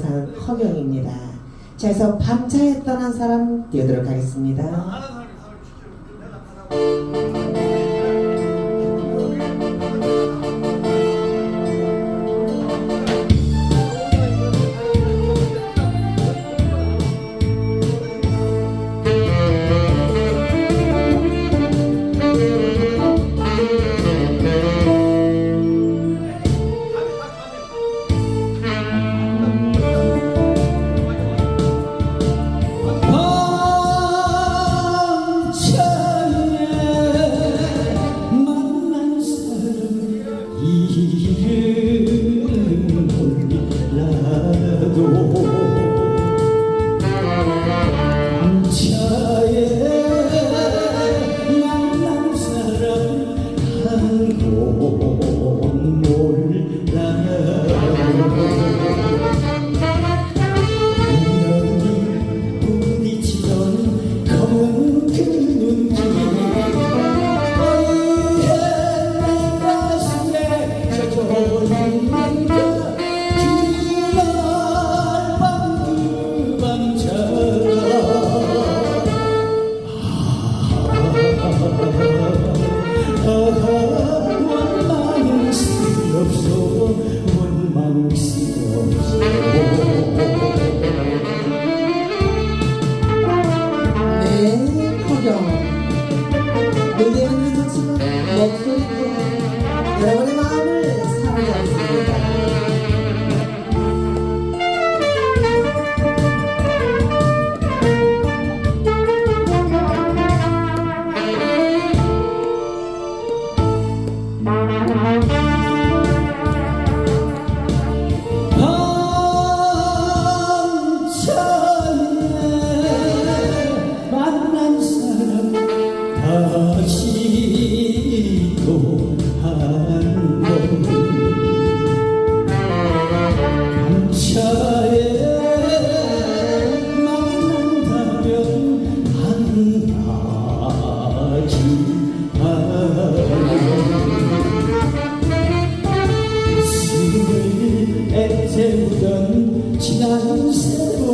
산 허경입니다. 자, 그래서 밤차에 떠난 사람 하겠습니다. 이름은 몰라도 밤차에 만난 사람 한곳 몰라 Cristo. 다시 또 한번 밤차에 만난다면 만나지 않아 숨을 애태우던 지난 세월